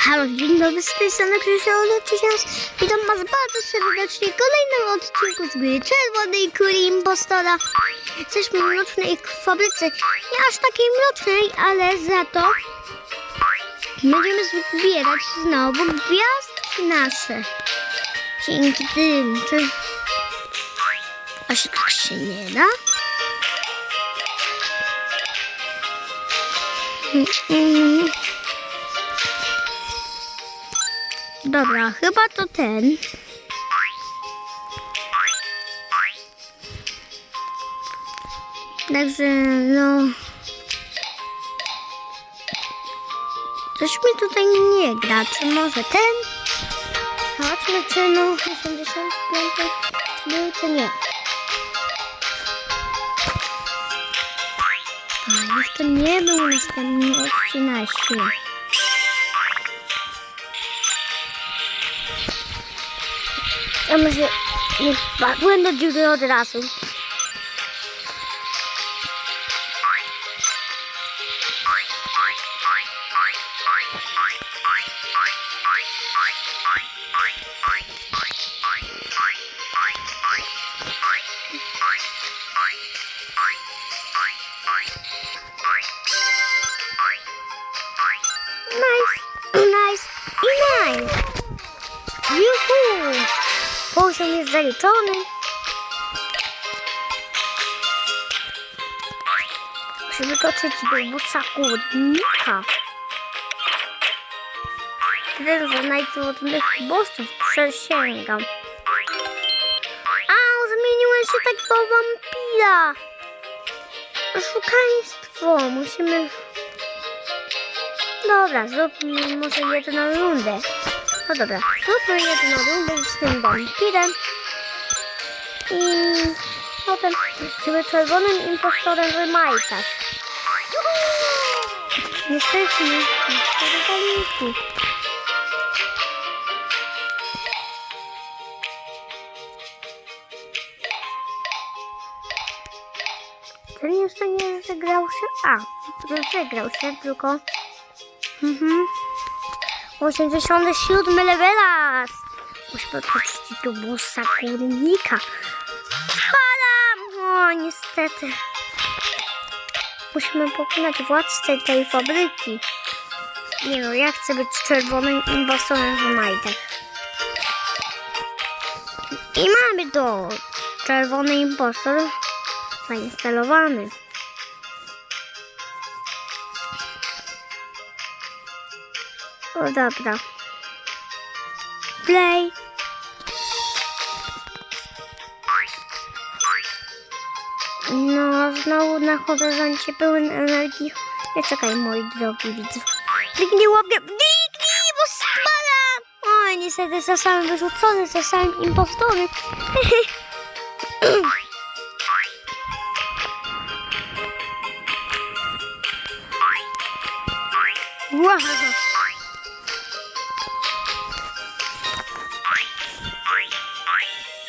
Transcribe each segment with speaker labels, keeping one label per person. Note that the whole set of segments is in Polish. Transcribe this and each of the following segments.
Speaker 1: Halo, dzień dobry, z tej strony Krzysztof Tysiąc. Witam Was bardzo serdecznie w kolejnym odcinku z gry Czerwonej Kuli Impostora. Jesteśmy w mrocznej fabryce. Nie aż takiej mrocznej, ale za to będziemy zbierać znowu gwiazdki nasze. Dzięki tym, czy... A się tak się nie da? Mm. Dobra, chyba to ten. Także no... Coś mi tutaj nie gra. Czy może ten? Zobaczmy, czy no 85 był, czy nie. A, jeszcze nie był następny 13. i Emma's it. When did you know that awesome? Poziom jest zaliczony. Musimy dotrzeć do busa górnika. Tyle, że najtrudnych bossów przesięgam. A, zmieniłem się takiego wampira. Oszukaństwo. Musimy... Dobra, zróbmy może jedną rundę. No dobra, zróbmy jedną rundę z tym wampirem. I potem żeby czerwonym impostorem wymajtać. Jesteśmy w. Ten jeszcze nie zegrał się. A, rozegrał się tylko. Mhm. 87 levelas. Musimy patrzeć do busa górnika. Spadam! O, niestety. Musimy pokonać władcę tej fabryki. Nie no, ja chcę być czerwonym impostorem w majtach. I mamy to. Czerwony impostor zainstalowany. O dobra. Play. No, znowu na horyzoncie pełen energii. Nie czekaj, moi drogi widz. Kliknij łapie. Kliknij, bo spada! Oj, niestety zostałem wyrzucony, zostałem impostorem. Wow.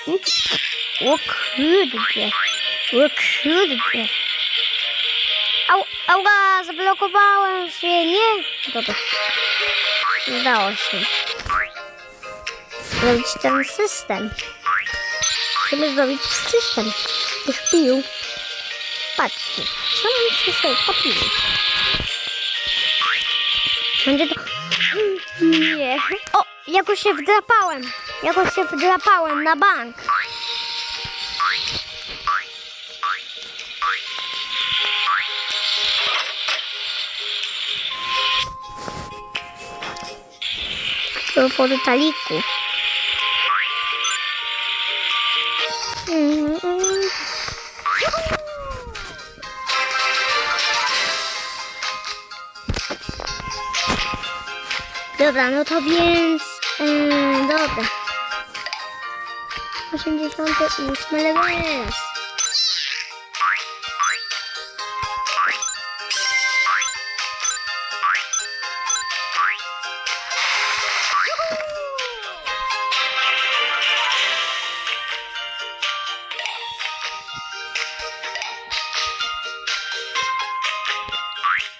Speaker 1: O kurde. O. Au, auga, zablokowałem się, nie? Dobra. Udało się. Zrobić ten system. Chcemy zrobić system. Tych pił. Patrzcie, co mam dzisiaj popił? Będzie to... Nie. O, jakoś się wdrapałem. Jakoś się wdrapałem na bank. To po detaliku. Mm, mm. Dobra, no to więc... Yy, dobra. 88 level.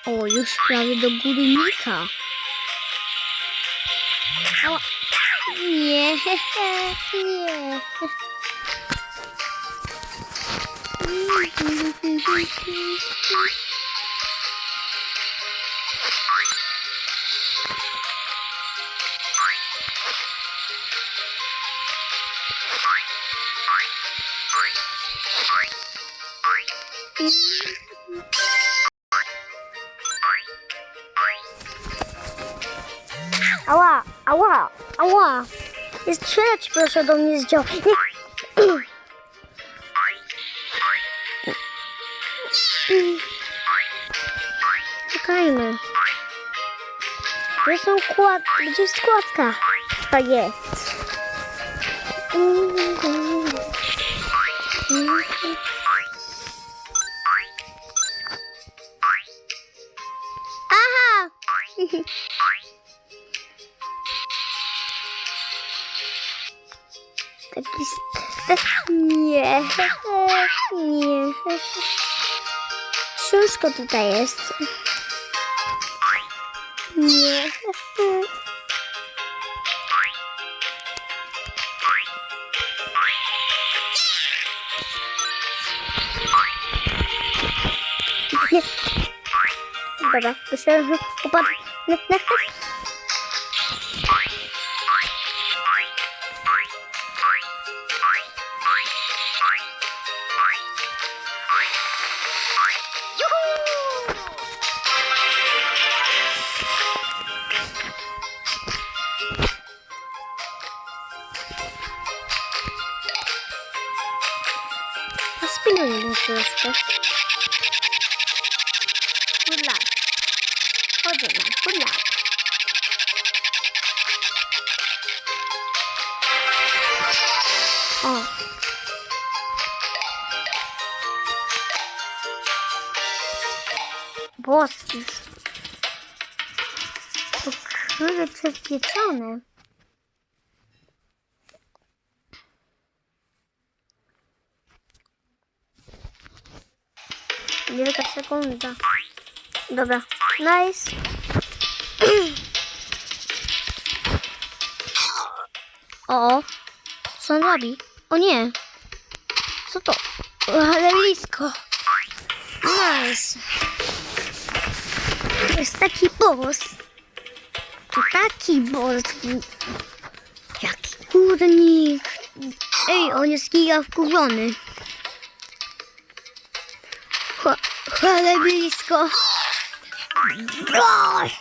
Speaker 1: O, już prawie do górnika. Ała. Nie, nie. Ała. Nie strzelać proszę do mnie z dział. Nie. Czekajmy. Gdzie są kład... Gdzie jest kładka? To jest. Nie. Nie. Książka tutaj jest. Nie. Nie. Dobra, myślałem, że upadł. Troszkę. Good luck. Chodzę nam, good luck. O. Boski. Pokrywe przepieczone. Wielka sekunda. Dobra. Nice. O, co on robi? O nie. Co to? Ale blisko. Nice. To jest taki boss. To taki boss. Jaki kurnik. Ej, on jest giga wkurzony. Ale blisko. Oj.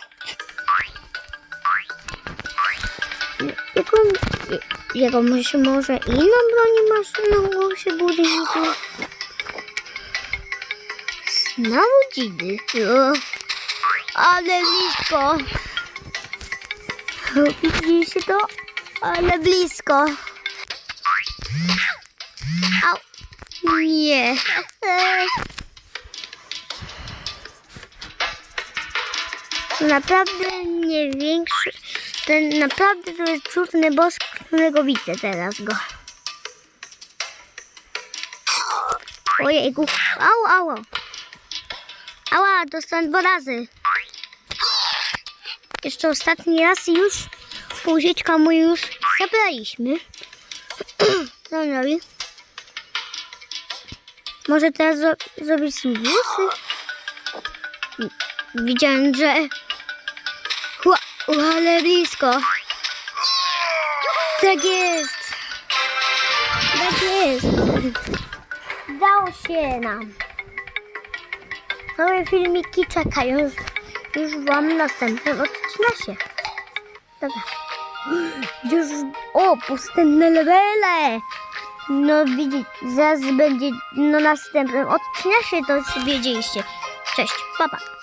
Speaker 1: Jaką, jaką może, inną bronię maszynową się budynku? Znowu dzidy. Ale blisko. Widzicie to? Ale blisko. Au. Nie. Naprawdę nie większy. Ten naprawdę to jest trudny boss, którego widzę teraz go. Ojejku. Au, au. Ała, dostałem dwa razy. Jeszcze ostatni raz już półzieczka mu już zabraliśmy. Co on robi? Może teraz zro- zrobić włosy? Widziałem, że... Ła, ale blisko. Tak jest. Tak jest. Dało się nam. Nowe filmiki czekają. Już wam w następnym odcinku. Dobra. Już... O, pustynne levele. No widzicie, zaraz będzie no następnym odcinku, to wiedzieliście. Cześć, papa.